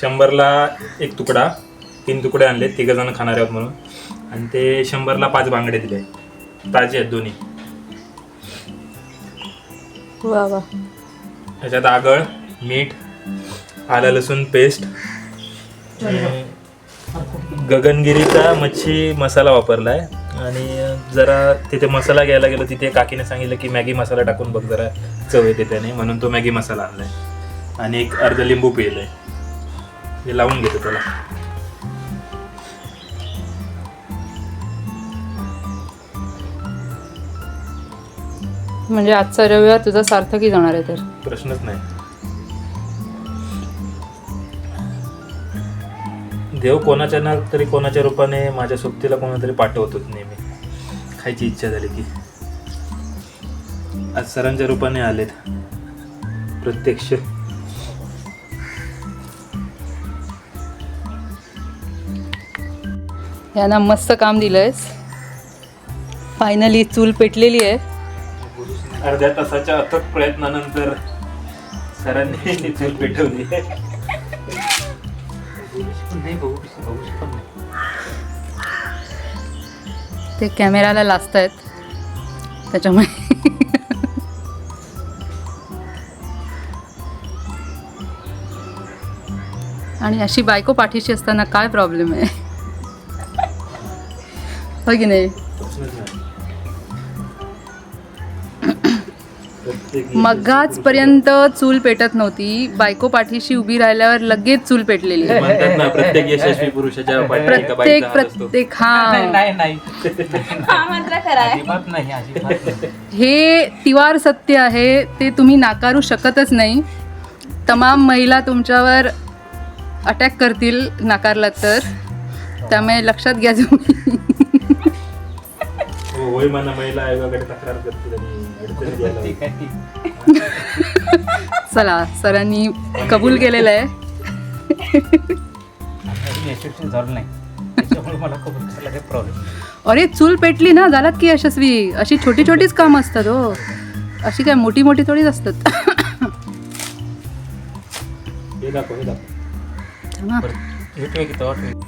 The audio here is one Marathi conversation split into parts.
शंभरला एक तुकडा तीन तुकडे आणले तिघ जण खाणार आहोत म्हणून. आणि ते शंभरला पाच बांगडे दिले. ताजे आहेत दोन्ही. वा वा. त्याच्यात आगळ मीठ आलं लसूण पेस्ट गगनगिरीचा मच्छी मसाला वापरला आहे आणि जरा तिथे मसाला घ्यायला गेलो तिथे काकीने सांगितलं की मॅगी मसाला टाकून बघ जरा चव येते त्याने म्हणून तो मॅगी मसाला आणलाय. आणि एक अर्ध लिंबू पिळलंय हे लावून घेतो त्याला. म्हणजे आजचा रविवार तुझा सार्थकी जाणार आहे तर. प्रश्नच नाही. देव कोणाच्या ना तरी कोणाच्या रूपाने माझ्या सोबतीला कोणातरी पाठवतोच नेहमी. खायची इच्छा झाली की. आज सरांच्या रूपाने आलेत. प्रत्यक्ष. यांना मस्त काम दिलंयस. फायनली चूल पेटलेली आहे. अर्ध्या तासाच्या अथक प्रयत्नानंतर सरांनी ती चूल पेटवली. ते कॅमेराला लाजत आहेत त्याच्यामुळे. आणि अशी बायको पाठीशी असताना काय प्रॉब्लेम आहे? हो की नाही प्रश्नच नाही. मगाच पर्यंत चूल पेटत नव्हती. बायको पाठीशी उभी राहिल्यावर लगेच चूल पेटलेली. आहे. म्हणतात ना प्रत्येक यशस्वी पुरुषाच्या एका प्रत्येक बाईचा हात असतो. प्रत्येक हा. नाही नाही अजिबात नाही अजिबात नाही. हे तिवार सत्य आहे ते तुम्ही नाकारू शकतच नाही. तमाम महिला तुमच्यावर अटॅक करतील नाकारलात तर. त्यामुळे लक्षात घ्या तुम्ही. हो, महिला आयोगाकडे तक्रार करतील आणि. चला सरांनी कबूल केलेलं आहे. अजून यशस्वी झालं नाही. त्याच्यामुळे मला कबूल करायला काही प्रॉब्लेम अरे चूल पेटली ना झालात की यशस्वी? अशी छोटी छोटीच कामं असतात हो. अशी काय मोठी मोठी थोडीच असतात. हे दाखव हे दाखव. थांबा. भेटूया की तेव्हा? ठेवू.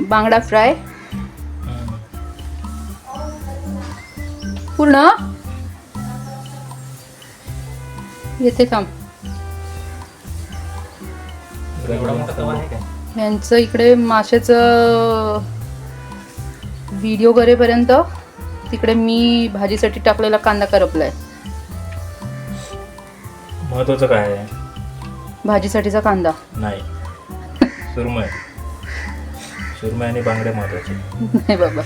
बांगडा फ्राय. पूर्ण? येते काम यांचं इकडे माशाचं व्हिडिओ करेपर्यंत तिकडे मी भाजीसाठी टाकलेला कांदा करपलाय. महत्वाचं काय आहे? भाजीसाठीचा कांदा. नाही. सुरमय सुरमय आणि बांगडे महत्त्वाचे. नाही बाबा.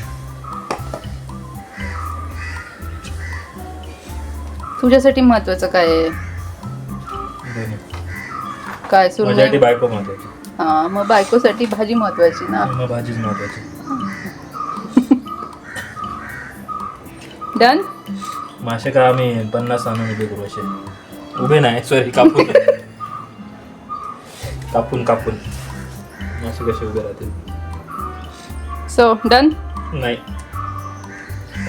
तुझ्यासाठी महत्वाचं काय आहे? दोन्ही काय माझ्यासाठी सुरू बायको महत्वाची. हा मग बायकोसाठी भाजी महत्वाची ना? मग भाजीच महत्वाची. डन? मासे का आम्ही पन्नास आणून उभे करू असे. उभे नाही सॉरी कापून. कापून कापून. मासे कसे उभे राहतील? सो डन नाही.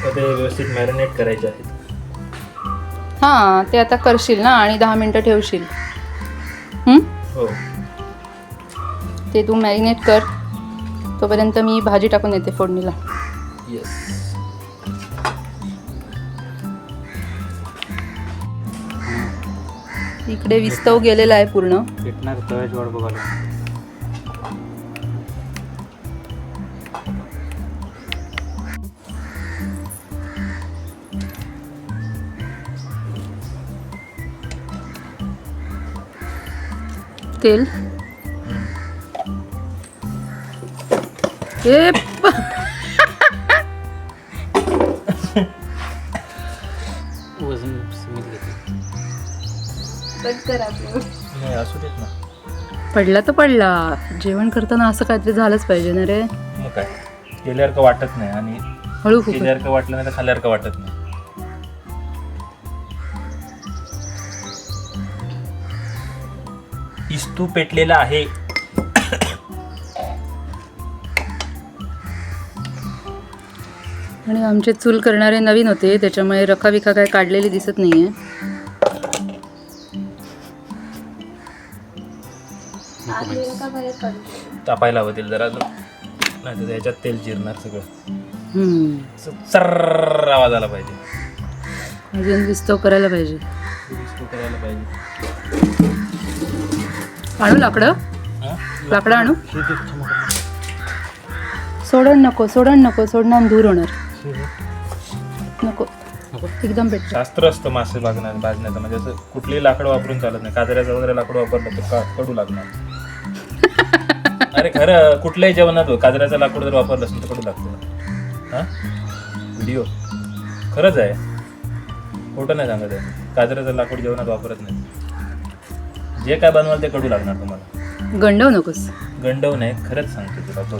ते व्यवस्थित मॅरिनेट करायचे आहेत. हां ते आता करशील ना आणि दहा मिनटं ठेवशील. हं? हो. ते तू मॅरिनेट कर. तोपर्यंत मी भाजी टाकून येते फोडणीला. येस इकडे विस्तव गेलेला आहे पूर्ण. भेटणार तव्याची वाट बघायला. तेल. प- वजन सीमित घेते नाही असू देत ना. पडला तर पडला. जेवण करताना असं काहीतरी झालंच पाहिजे ना रे. मग काय? केल्यावर का वाटत नाही आणि हळू फुकट. केल्यावर का वाटलं नाही तर खाल्ल्यावर का वाटत नाही. इस्तू पेटलेला आहे. आणि आमचे चूल करणारे नवीन होते त्याच्यामुळे रखाविखा काय काढलेली दिसत नाहीये. तापायला हवं जरा नाही तर त्याच्यात तेल जिरणार सगळं. चर्र आवाज आला पाहिजे. अजून विस्तव करायला पाहिजे. विस्तू करायला पाहिजे. आणू लाकडं? लाकडं आणू? सोडण नको सोडण नको सोडणं धूर होणार. नको एकदम भेट शास्त्र असतं मासे भागण्यात भाजण्याचं म्हणजे असं कुठलीही लाकडं वापरून चालत नाही. काजऱ्याचं वगैरे लाकडं वापरलं तर का कडू लागणार? अरे खरं कुठल्याही जेवणात हो, काजऱ्याचं लाकूड जर वापरलं असेल तर कडू लागतं. हा? व्हिडिओ खरंच आहे. खोटं नाही सांगत आहे. काजऱ्याचं लाकूड जेवणात वापरत नाही. जे काय बनवाल ते कडू लागणार तुम्हाला. गंडव नकोस. गंडव नाही खरंच सांगतो तुला तो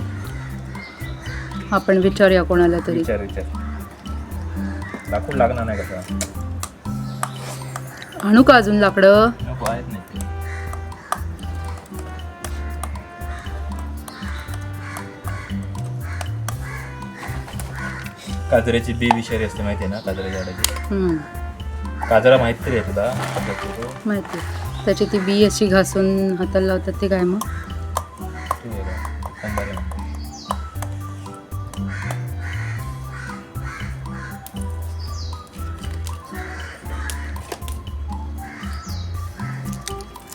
आपण विचारूया कोणाला तरी. विचार विचार. लाकूड लागणार नाही कसा आणू का अजून लाकडं? नको आहेत नाही. काजऱ्याची बी विषारी असते माहिती आहे ना काजऱ्या झाडाची? हम्म, काजरा माहीत तरी आहे तुला. माहिती त्याची ती बी अशी घासून हाताला लावतात ते काय मग.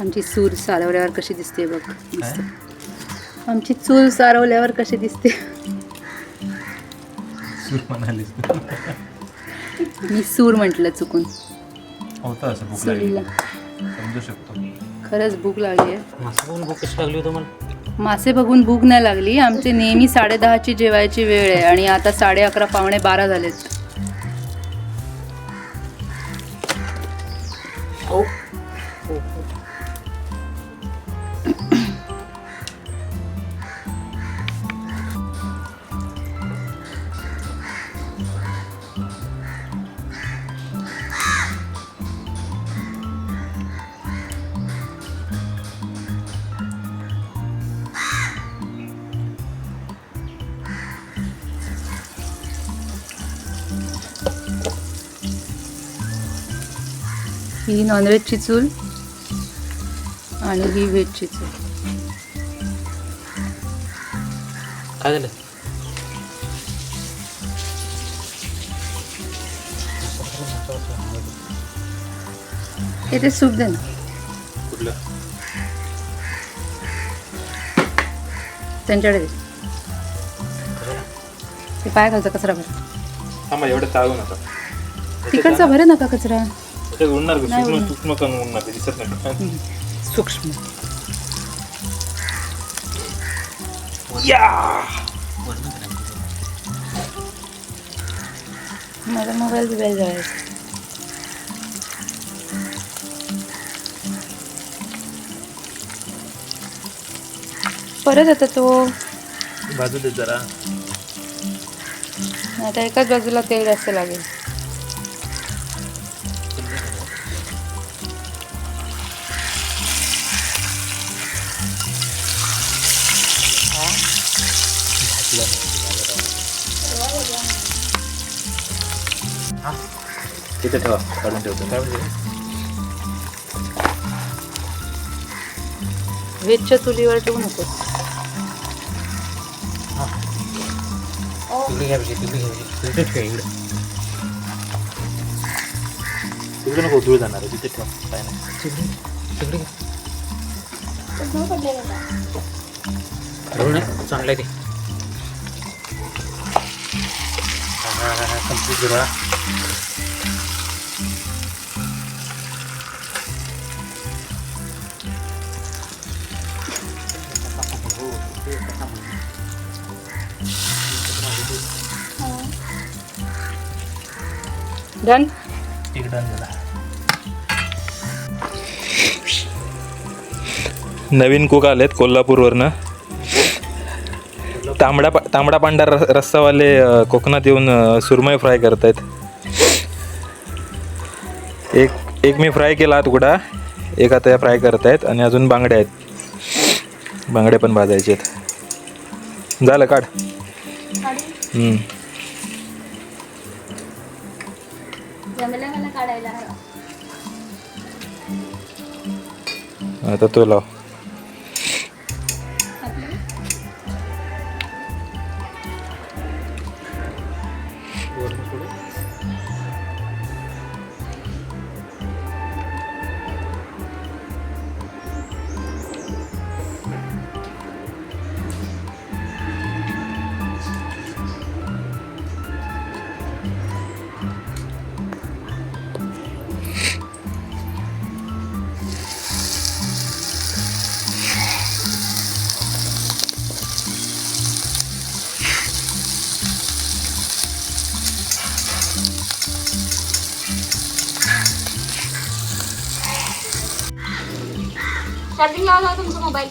आमची चूल सारवल्यावर कशी दिसते बघ आमची चूल सारवल्यावर कशी दिसते. सूर मी सूर म्हटलं चुकून. होतं असं समजू शकतो. खरंच भूक लागली आहे. मासे बघून भूक कशी लागली होती मला मासे बघून भूक नाही लागली. आमचे नेहमी साडेदहाची जेवायची वेळ आहे आणि आता साडे अकरा पावणे बारा झालेत. ही नॉनव्हेजची चूल आणि ही व्हेजची चूल. काय झालं? येते सूप दे ना. कुठलं? त्यांच्याकडे दे. ते पाय घालचा कचरा भर थांबा एवढं चालू नका. तिकडचा भरे नका कचरा. त्याच्यात उडणार का? नाही सूक्ष्म उडणार. सूक्ष्म कण उडणार ते दिसत नाही. सूक्ष्म. माझा मोबाईल बिबाईल जायचा. परत येतो तो. बाजू दे जरा. आता एकाच बाजूला तेल जास्त लागेल. तिथे ठेवा काढून ठेवतो. काय म्हणजे व्हेजच्या चुलीवर ठेवू नको. तिकडे घ्यायची तिकडे घ्यायची तिथे ठेव इकडे. तिकडे नको धूळ जाणार आहे तिथे ठेवा काय नाही. तिकडे तिकडे घे. धूळ नाही चांगलं आहे ते. कंप्लीट डन एक डन झाला. नवीन कुक आलेत कोल्हापूरवरनं. तांबडा पा- तांबडा पांढरा रस- रस्सावाले कोकणात येऊन अ, सुरमई फ्राय करतायत. एक एक मी फ्राय केला तुकडा एक आता या फ्राय करतायत आणि अजून बांगड्या आहेत. बांगड्या पण भाजायचे आहेत झालं काढ. हम्म. आता तो चार्जिंग लावा जाऊ तुमचा मोबाईल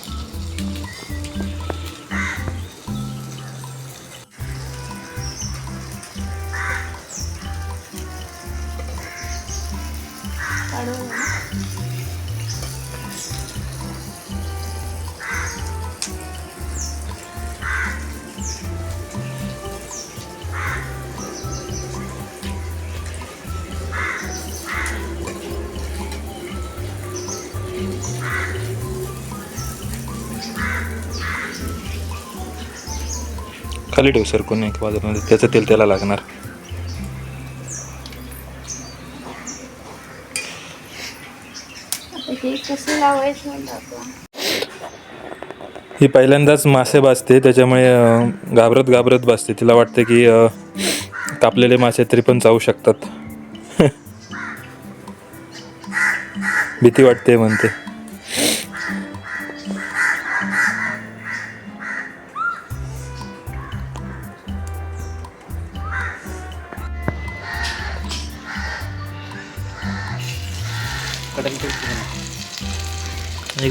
खाली ठेव सर कोणी एक बाजूमध्ये. त्याचं तेल त्याला लागणार. हे पहिल्यांदाच मासे भाजते त्याच्यामुळे घाबरत घाबरत भाजते. तिला वाटते की कापलेले मासे तरी पण चावू शकतात. भीती वाटते म्हणते.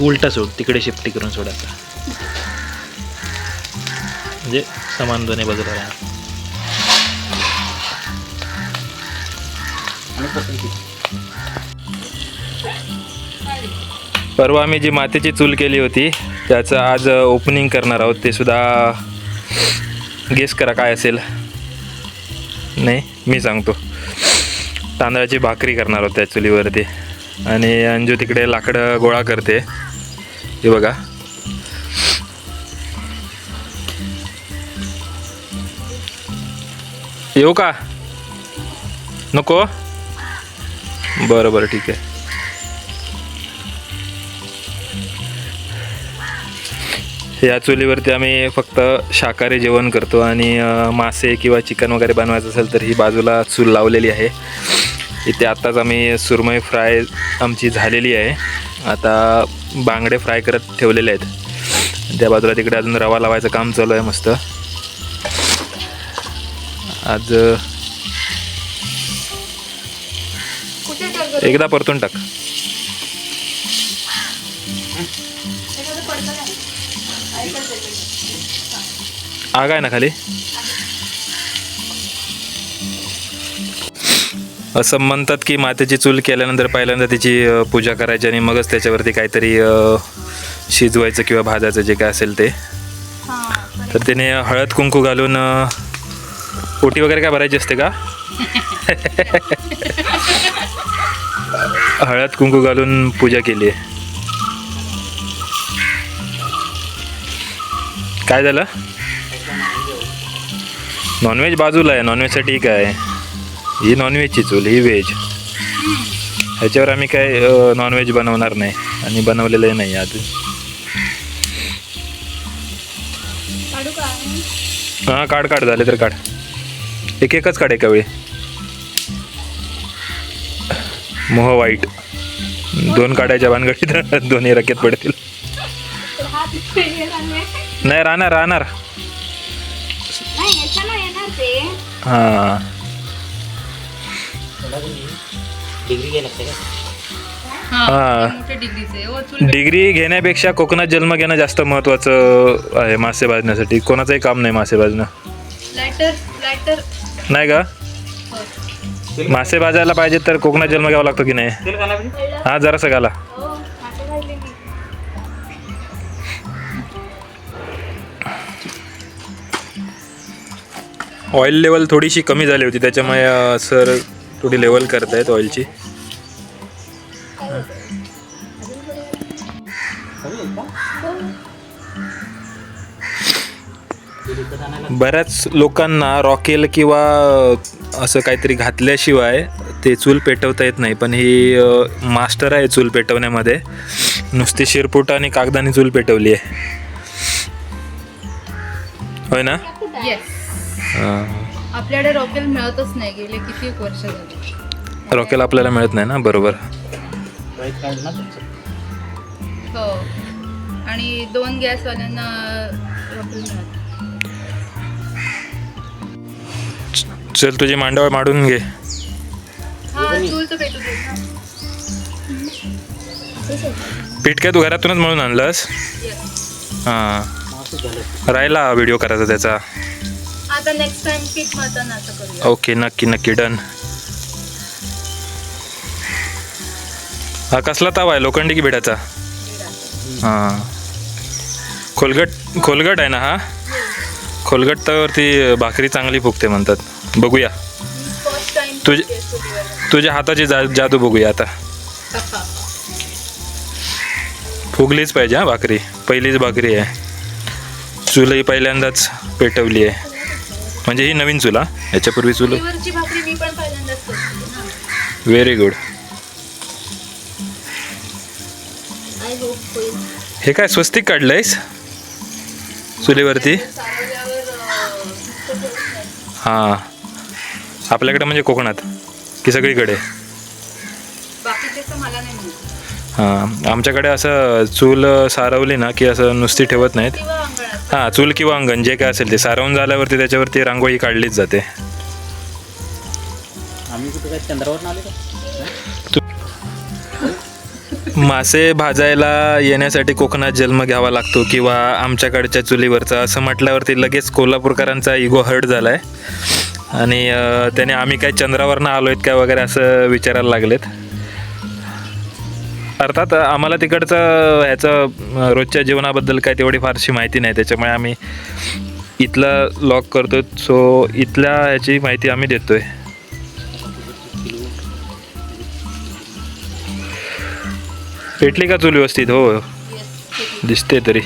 उलटा सोड तिकडे शिफ्टी करून सोडायचा म्हणजे समान दोन्ही बाजूला राहणार परवा आम्ही जी मातीची चूल केली होती त्याचं आज ओपनिंग करणार आहोत. ते सुद्धा गेस करा काय असेल. नाही मी सांगतो. तांदळाची भाकरी करणार आहोत त्या चुलीवरती. आणि अंजू तिकडे लाकडं गोळा करते. हे बघा. येऊ का? नको? बरं बरं ठीक आहे. या चुलीवरती आम्ही फक्त शाकाहारी जेवण करतो आणि मासे किंवा चिकन वगैरे बनवायचं असेल तर ही बाजूला चूल लावलेली आहे. इथे आत्ताच आम्ही सुरमई फ्राय आमची झालेली आहे. आता बांगडे फ्राय करत ठेवलेले आहेत. त्या बाजूला तिकडे अजून रवा लावायचं काम चालू आहे मस्त. आज एकदा परतून टाक. आग आहे ना खाली? असं म्हणतात की मातेची चूल केल्यानंतर पहिल्यांदा तिची पूजा करायची आणि मगच त्याच्यावरती काहीतरी शिजवायचं किंवा भाजायचं जे काय असेल ते. हां तर त्याने हळद कुंकू घालून ओटी वगैरे काय भरायची असते का? हळद कुंकू घालून पूजा केली आहे. काय झालं? नॉनव्हेज बाजूला आहे. नॉनव्हेजसाठी काय आहे. ही नॉनव्हेजची चूल ही व्हेज ह्याच्यावर आम्ही काय नॉनव्हेज बनवणार नाही. आणि बनवलेलंही नाही का हां काढ काढ झाले तर काढ. एक एकच काढ एका वेळी. मोह वाईट. दोन काढायच्या भानगडीत दोन्ही रकेत पडतील. नाही. राहणार राहणार. हां. डिग्री हा. घेण्यापेक्षा कोकणात जन्म घेणं जास्त महत्त्वाचं आहे मासे भाजण्यासाठी. कोणाचंही काम नाही मासे भाजणं. नाही का? मासे भाजायला पाहिजे तर कोकणात जन्म घ्यावा लागतो की नाही. हा जरासं घाला. ऑइल लेवल थोडीशी कमी झाली होती. त्याच्यामुळे सर थोडी लेवल करतायत ऑइलची बऱ्याच लोकांना रॉकेल किंवा असं काहीतरी घातल्याशिवाय ते चूल पेटवता येत नाही. पण ही मास्टर आहे चूल पेटवण्यामध्ये. नुसती शिरपुट आणि कागदाने चूल पेटवली आहे. होय ना? अ, आपल्याकडे रॉकेल मिळतच नाही गेले किती वर्ष झाली. रॉकेल आपल्याला मिळत नाही ना बरोबर. हो. आणि दोन गॅसवाल्यांना रॉकेल मिळत चल तुझी मांडवळ मांडून घे. हा. पीठ काय तू घरातूनच म्हणून आणलंस? हां. राहिला व्हिडिओ करायचा त्याचा. आता नेक्स्ट टाइम पीठ असं करूया. ओके नक्की नक्की डन हा कसला तवा आहे? लोखंडी की भिडाचा हां. खोलगट खोलगट आहे ना हा? खोलगट तव्यावरती भाकरी चांगली फुगते म्हणतात. बघूया. फर्स्ट टाइम तुझे तुझ्या हाताची जा जादू बघूया आता. फुगलीच पाहिजे हा भाकरी. पहिलीच भाकरी आहे. चुलही पहिल्यांदाच पेटवली आहे. म्हणजे ही नवीन चुला याच्यापूर्वी चुल? व्हेरी गुड हे काय स्वस्तिक काढलंयस? चुलीवरती? हां. आपल्याकडे म्हणजे कोकणात की सगळीकडे? हां आमच्याकडे असं चूल सारवली ना की असं नुसती ठेवत नाहीत. हां चूल किंवा अंगण जे काय असेल ते. सारवून झाल्यावरती त्याच्यावरती रांगोळी काढलीच जाते. आम्ही कुठे काय चंद्रावर आले का? मासे भाजायला येण्यासाठी कोकणात जन्म घ्यावा लागतो किंवा आमच्याकडच्या चुलीवरचा असं म्हटल्यावरती लगेच कोल्हापूरकरांचा इगो हर्ट झाला आहे आणि त्याने आम्ही काय चंद्रावरनं आलो आहेत काय वगैरे असं विचारायला लागलेत. अर्थात आम्हाला तिकडचं ह्याचं रोजच्या जीवनाबद्दल काय तेवढी फारशी माहिती नाही. त्याच्यामुळे आम्ही इथलं लॉक करतो सो इथल्या ह्याची माहिती आम्ही देतोय. पेटली का चूल व्यवस्थित? हो. दिसते तरी.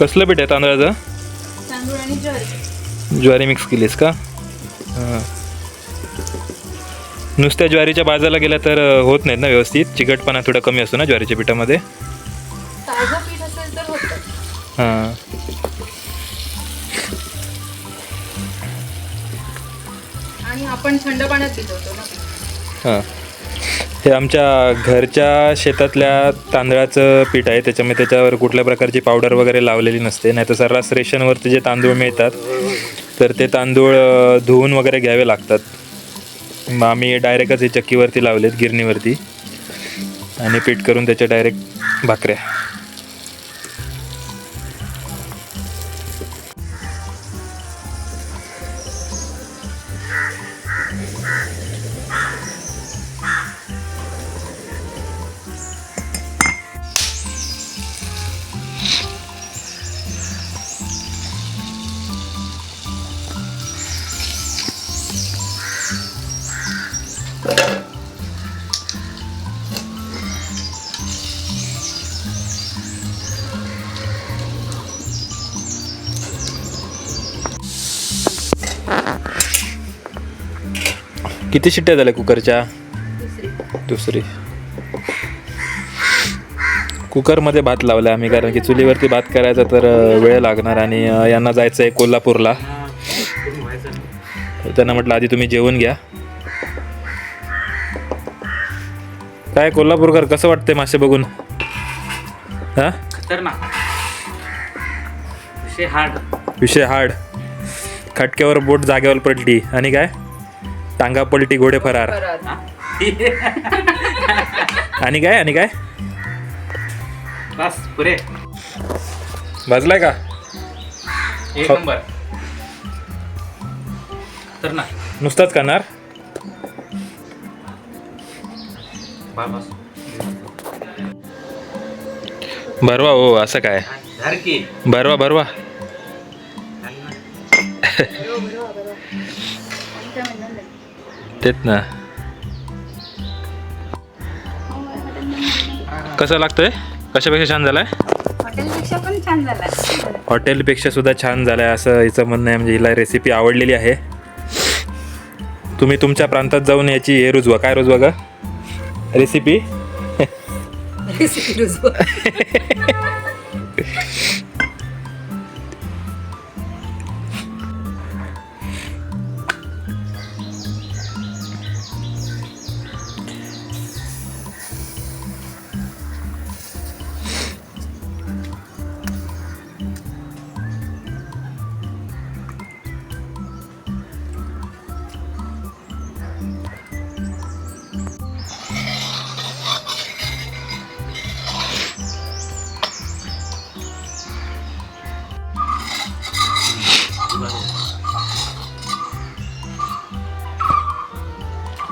कसलं पीठ आहे तांदळाचं? तांदूळ आणि ज्वारी. ज्वारी मिक्स केलीस का? हां. नुसत्या ज्वारीच्या बाजाला गेल्या तर होत नाहीत ना व्यवस्थित? चिकटपणा थोडा कमी असतो ना ज्वारीच्या पिठामध्ये? हां. आणि आपण थंड पाण्यात भिजवतो ना हां. हे आमच्या घरच्या शेतातल्या तांदळाचं पीठ आहे. त्याच्यामुळे त्याच्यावर कुठल्या प्रकारची पावडर वगैरे लावलेली नसते. नाही तर सर्रास रेशनवरती जे तांदूळ मिळतात तर ते तांदूळ धुवून वगैरे घ्यावे लागतात. मग आम्ही डायरेक्टच हे चक्कीवरती लावलेत गिरणीवरती. आणि पीठ करून त्याच्या डायरेक्ट भाकऱ्या. किती शिट्ट्या झाल्या कुकरच्या? दुसरी. कुकरमध्ये भात लावला आम्ही कारण की चुलीवरती भात करायचा तर वेळ लागणार आणि यांना जायचं आहे कोल्हापूरला त्यांना म्हटलं आधी तुम्ही जेवण घ्या. काय कोल्हापूरकर कसं वाटतंय मासे बघून? हा? विषय हार्ड विषय हार्ड खटक्यावर बोट जागेवर पडली आणि काय? टांगा पलटी घोडे फरार. आणि काय आणि काय? बस पुरे भाजलाय का? एक हो. नंबर. खतरनाक नुसताच करणार? भरवा हो असं काय? भरवा भरवा. तेच ना. कसं लागतंय? कशापेक्षा छान झालाय? हॉटेलपेक्षा पण छान हॉटेलपेक्षा सुद्धा छान झालाय असं हिचं म्हणणं आहे म्हणजे हिला रेसिपी आवडलेली आहे. तुम्ही तुमच्या प्रांतात जाऊन याची हे रुजवा. काय रुजवा का रेसिपी रेसिपी रुजवा.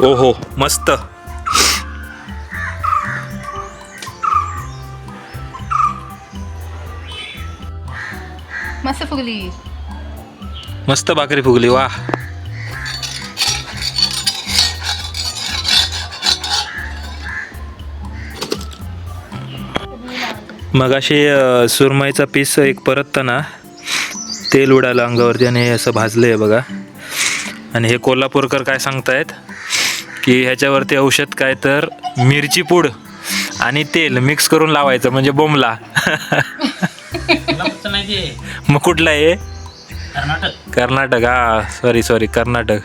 ओहो मस्त. मस्त फुगली. मस्त भाकरी फुगली वा. मगाशी सुरमईचा पीस एक परतताना तेल उडालं अंगावरती आणि हे असं भाजलं आहे बघा. आणि हे कोल्हापूरकर काय सांगतायत? की ह्याच्यावरती औषध काय तर मिरची पूड आणि तेल मिक्स करून लावायचं म्हणजे बोंबला. मग कुठला आहे? कर्नाटक. कर्नाटक हा सॉरी सॉरी कर्नाटक.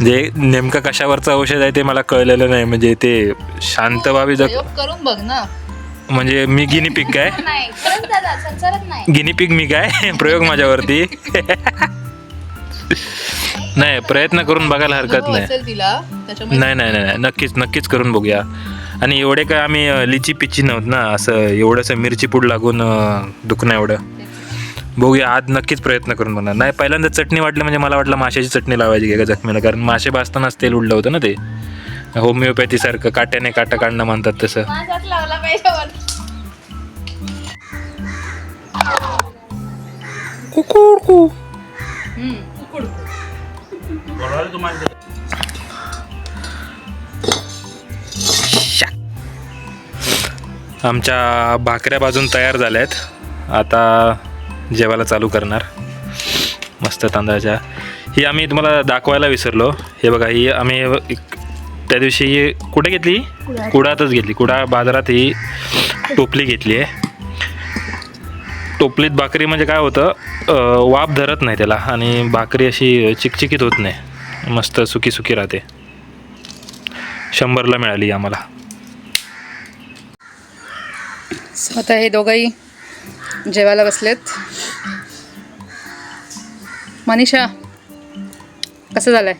म्हणजे नेमकं कशावरचं औषध आहे ते मला कळलेलं नाही म्हणजे ते शांत व्हावी जग प्रयोग करून बघ ना. म्हणजे मी गिनी पिक काय गिनी पिक मी काय? प्रयोग माझ्यावरती. नाही प्रयत्न करून बघायला हरकत नाही. असेल तिला त्याच्यामुळे नाही नाही नाही नाही. नक्कीच नक्कीच करून बघूया. आणि एवढे काय आम्ही अं, लिची पिची नव्हत ना असं एवढंसं मिरची पूड लागून अं, दुखणं एवढं. बघूया आज नक्कीच प्रयत्न करून बघणार. नाही पहिल्यांदा चटणी वाटली म्हणजे मला वाटलं माशाची चटणी लावायची का जखमीला कारण मासे भाजतानाच तेल उडलं होतं ना ते. होमिओपॅथीसारखं काट्याने काटा काढणं म्हणतात तसं. माझाच लावला पाहिजे वर. तुम्हाला आमच्या भाकऱ्या बाजून तयार झाल्या आहेत आता जेवायला चालू करणार. मस्त तांदळाच्या. ही आम्ही तुम्हाला दाखवायला विसरलो. हे बघा ही आम्ही त्या दिवशी कुठे घेतली? कुडातच घेतली. कुडा बाजारात ही टोपली घेतली आहे. टोपलीत भाकरी म्हणजे काय होतं वाफ धरत नाही त्याला आणि भाकरी अशी चिकचिकीत होत नाही. मस्त सुकी सुकी राहते. शंभरला मिळाली आम्हाला. आता हे दोघंही जेवायला बसलेत. मनीषा कसं झालंय?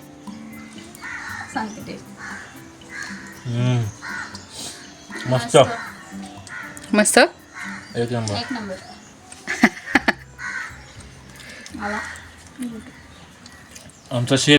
मस्त. मस्त? एक नंबर. एक नंबर. मला आमचं शेत